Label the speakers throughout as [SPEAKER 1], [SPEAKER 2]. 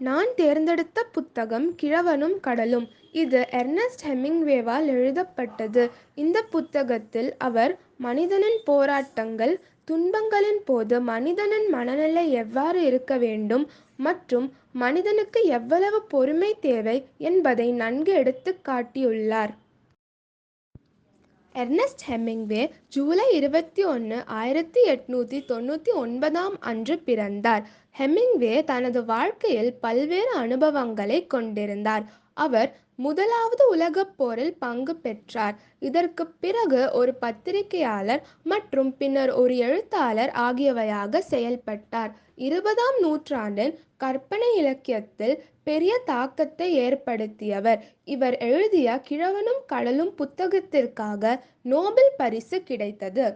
[SPEAKER 1] நான் தேர்ந்தெடுத்த புத்தகம் கிழவனும் கடலும். இது எர்னஸ்ட் ஹெமிங்வேவால் எழுதப்பட்டது. இந்த புத்தகத்தில் அவர் மனிதனின் போராட்டங்கள் துன்பங்களின் போது மனிதனின் மனநிலை எவ்வாறு இருக்க வேண்டும் மற்றும் மனிதனுக்கு எவ்வளவு பொறுமை தேவை என்பதை நன்கு எடுத்து காட்டியுள்ளார். எர்னஸ்ட் ஹெமிங்வே ஜூலை இருபத்தி ஒன்று ஆயிரத்தி எட்நூற்றி தொண்ணூற்றி ஒன்பதாம் அன்று பிறந்தார். ஹெமிங்வே தனது வாழ்க்கையில் பல்வேறு அனுபவங்களை கொண்டிருந்தார். அவர் முதலாவது உலகப் போரில் பங்கு பெற்றார். இதற்கு பிறகு ஒரு பத்திரிகையாளர் மற்றும் பின்னர் ஒரு எழுத்தாளர் ஆகியவையாக செயல்பட்டார். இருபதாம் நூற்றாண்டின் கற்பனை இலக்கியத்தில் பெரிய தாக்கத்தை ஏற்படுத்தியவர். இவர் எழுதிய கிழவனும் கடலும் புத்தகத்திற்காக நோபல் பரிசு கிடைத்தது.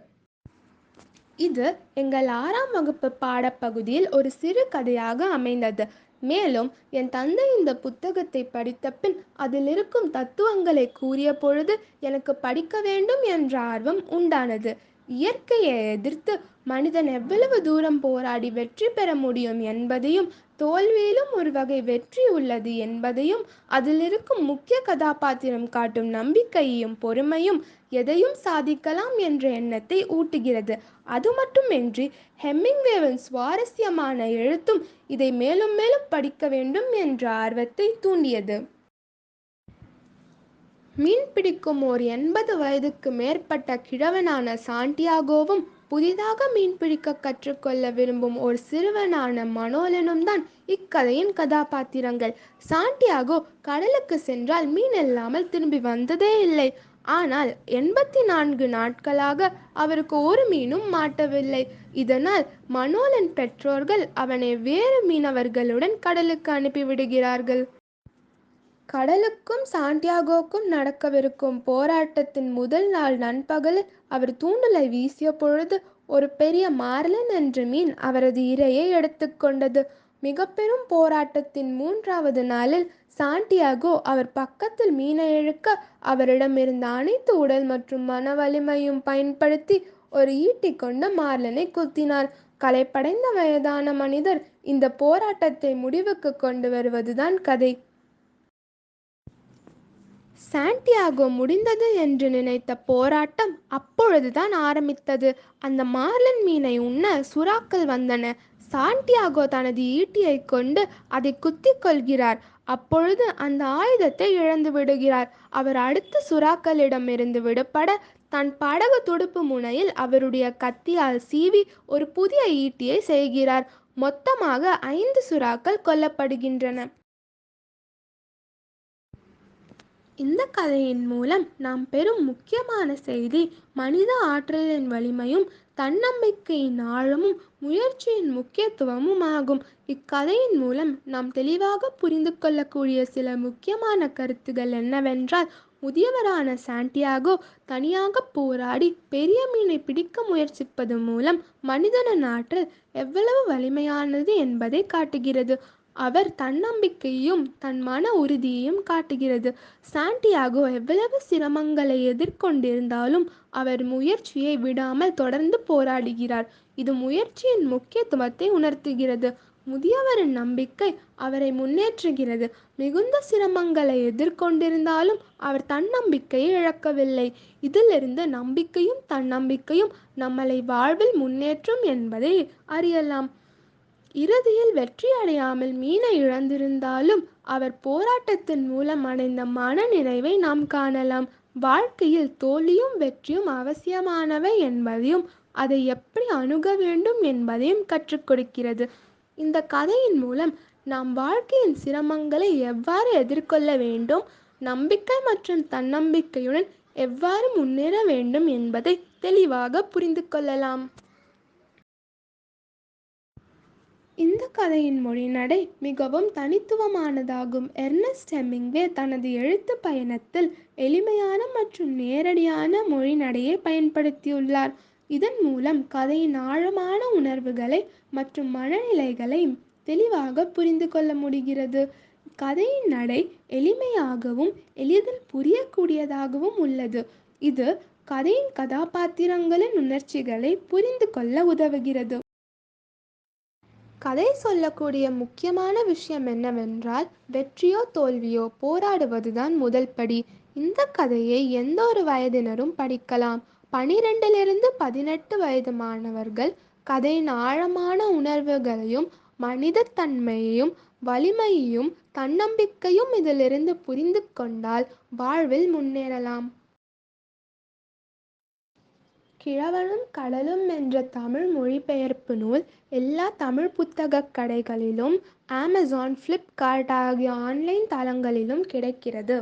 [SPEAKER 1] இது எங்கள் ஆறாம் வகுப்பு பாடப்பகுதியில் ஒரு சிறு கதையாக அமைந்தது. மேலும் என் தந்தை இந்த புத்தகத்தை படித்த பின் அதில் இருக்கும் தத்துவங்களை கூறிய பொழுது எனக்கு படிக்க வேண்டும் என்ற ஆர்வம் உண்டானது. இயற்கையை எதிர்த்து மனிதன் எவ்வளவு தூரம் போராடி வெற்றி பெற முடியும் என்பதையும் தோல்வியிலும் ஒரு வகை வெற்றி உள்ளது என்பதையும் அதில் இருக்கும் முக்கிய கதாபாத்திரம் காட்டும் நம்பிக்கையையும் பொறுமையும் எதையும் சாதிக்கலாம் என்ற எண்ணத்தை ஊட்டுகிறது. அது மட்டுமின்றி ஹெம்மிங்வேவின் சுவாரஸ்யமான எழுத்தும் இதை மேலும் மேலும் படிக்க வேண்டும் என்ற ஆர்வத்தை தூண்டியது. மீன் பிடிக்கும் ஓர் எண்பது வயதுக்கு மேற்பட்ட கிழவனான சாண்டியாகோவும் புதிதாக மீன்பிடிக்க கற்றுக்கொள்ள விரும்பும் ஒரு சிறுவனான மனோலனும் தான் இக்கதையின் கதாபாத்திரங்கள். சாண்டியாகோ கடலுக்கு சென்றால் மீன் இல்லாமல் திரும்பி வந்ததே இல்லை. ஆனால் எண்பத்தி நான்கு நாட்களாக அவருக்கு ஒரு மீனும் மாட்டவில்லை. இதனால் மனோலன் பெற்றோர்கள் அவனை வேறு மீனவர்களுடன் கடலுக்கு அனுப்பிவிடுகிறார்கள். கடலுக்கும் சாண்டியாகோக்கும் நடக்கவிருக்கும் போராட்டத்தின் முதல் நாள் நண்பகலில் அவர் தூண்டலை வீசிய பொழுது ஒரு பெரிய மார்லன் என்ற மீன் அவரது இரையை எடுத்துக்கொண்டது மிக பெரும் போராட்டத்தின் மூன்றாவது நாளில் சாண்டியாகோ அவர் பக்கத்தில் மீனை இழுக்க அவரிடமிருந்த அனைத்து உடல் மற்றும் மன வலிமையும் பயன்படுத்தி ஒரு ஈட்டி கொண்ட மார்லனை குத்தினார். கலைப்படைந்த வயதான மனிதர் இந்த போராட்டத்தை முடிவுக்கு கொண்டு வருவதுதான் கதை. சாண்டியாகோ முடிந்தது என்று நினைத்த போராட்டம் அப்பொழுதுதான் ஆரம்பித்தது. அந்த மார்லன் மீனை உண்ண சுறாக்கள் வந்தன. சாண்டியாகோ தனது ஈட்டியை கொண்டு அதை குத்திக் கொள்கிறார். அப்பொழுது அந்த ஆயுதத்தை இழந்து விடுகிறார். அவர் அடுத்த சுறாக்களிடமிருந்து விடுபட தன் படகு துடுப்பு முனையில் அவருடைய கத்தியால் சீவி ஒரு புதிய ஈட்டியை செய்கிறார். மொத்தமாக ஐந்து சுறாக்கள் கொல்லப்படுகின்றன. இந்த கதையின் மூலம் நாம் பெறும் முக்கியமான செய்தி மனித ஆற்றலின் வலிமையும் தன்னம்பிக்கையின் ஆழமும் முயற்சியின் முக்கியத்துவமும் ஆகும். இக்கதையின் மூலம் நாம் தெளிவாக புரிந்து கொள்ளக்கூடிய சில முக்கியமான கருத்துகள் என்னவென்றால் முதியவரான சாண்டியாகோ தனியாக போராடி பெரிய மீனை பிடிக்க முயற்சிப்பது மூலம் மனிதனின் ஆற்றல் எவ்வளவு வலிமையானது என்பதை காட்டுகிறது. அவர் தன்னம்பிக்கையையும் தன் மன உறுதியையும் காட்டுகிறது. சாண்டியாகோ எவ்வளவு சிரமங்களை எதிர்கொண்டிருந்தாலும் அவர் முயற்சியை விடாமல் தொடர்ந்து போராடுகிறார். இது முயற்சியின் முக்கியத்துவத்தை உணர்த்துகிறது. முதியவரின் நம்பிக்கை அவரை முன்னேற்றுகிறது. மிகுந்த சிரமங்களை எதிர்கொண்டிருந்தாலும் அவர் தன்னம்பிக்கையை இழக்கவில்லை. இதிலிருந்து நம்பிக்கையும் தன்னம்பிக்கையும் நம்மளை வாழ்வில் முன்னேற்றும் என்பதை அறியலாம். இறுதியில் வெற்றி அடையாமல் மீனை இழந்திருந்தாலும் அவர் போராட்டத்தின் மூலம் அடைந்த மன நிறைவை நாம் காணலாம். வாழ்க்கையில் தோல்வியும் வெற்றியும் அவசியமானவை என்பதையும் அதை எப்படி அணுக வேண்டும் என்பதையும் கற்றுக் கொடுக்கிறது. இந்த கதையின் மூலம் நாம் வாழ்க்கையின் சிரமங்களை எவ்வாறு எதிர்கொள்ள வேண்டும் நம்பிக்கை மற்றும் தன்னம்பிக்கையுடன் எவ்வாறு முன்னேற வேண்டும் என்பதை தெளிவாக புரிந்து கொள்ளலாம். இந்த கதையின் மொழிநடை மிகவும் தனித்துவமானதாகும். எர்னஸ்ட் ஹெமிங்வே தனது எழுத்து பயணத்தில் எளிமையான மற்றும் நேரடியான மொழிநடையை பயன்படுத்தியுள்ளார். இதன் மூலம் கதையின் ஆழமான உணர்வுகளை மற்றும் மனநிலைகளை தெளிவாக புரிந்து கொள்ள முடிகிறது. கதையின் நடை எளிமையாகவும் எளிதில் புரியக்கூடியதாகவும் உள்ளது. இது கதையின் கதாபாத்திரங்களின் உணர்ச்சிகளை புரிந்து கொள்ள உதவுகிறது. கதை சொல்லக்கூடிய முக்கியமான விஷயம் என்னவென்றால் வெற்றியோ தோல்வியோ போராடுவதுதான் முதல் படி. இந்த கதையை எந்த ஒரு வயதினரும் படிக்கலாம். பனிரெண்டிலிருந்து பதினெட்டு வயது மாணவர்கள் கதையின் ஆழமான உணர்வுகளையும் மனிதத்தன்மையையும் வலிமையையும் தன்னம்பிக்கையும் இதிலிருந்து புரிந்து கொண்டால் வாழ்வில் முன்னேறலாம். கிழவனும் கடலும் என்ற தமிழ் மொழிபெயர்ப்பு நூல் எல்லா தமிழ் புத்தகக் கடைகளிலும் அமேசான் ஃப்ளிப்கார்ட் ஆகிய ஆன்லைன் தளங்களிலும் கிடைக்கிறது.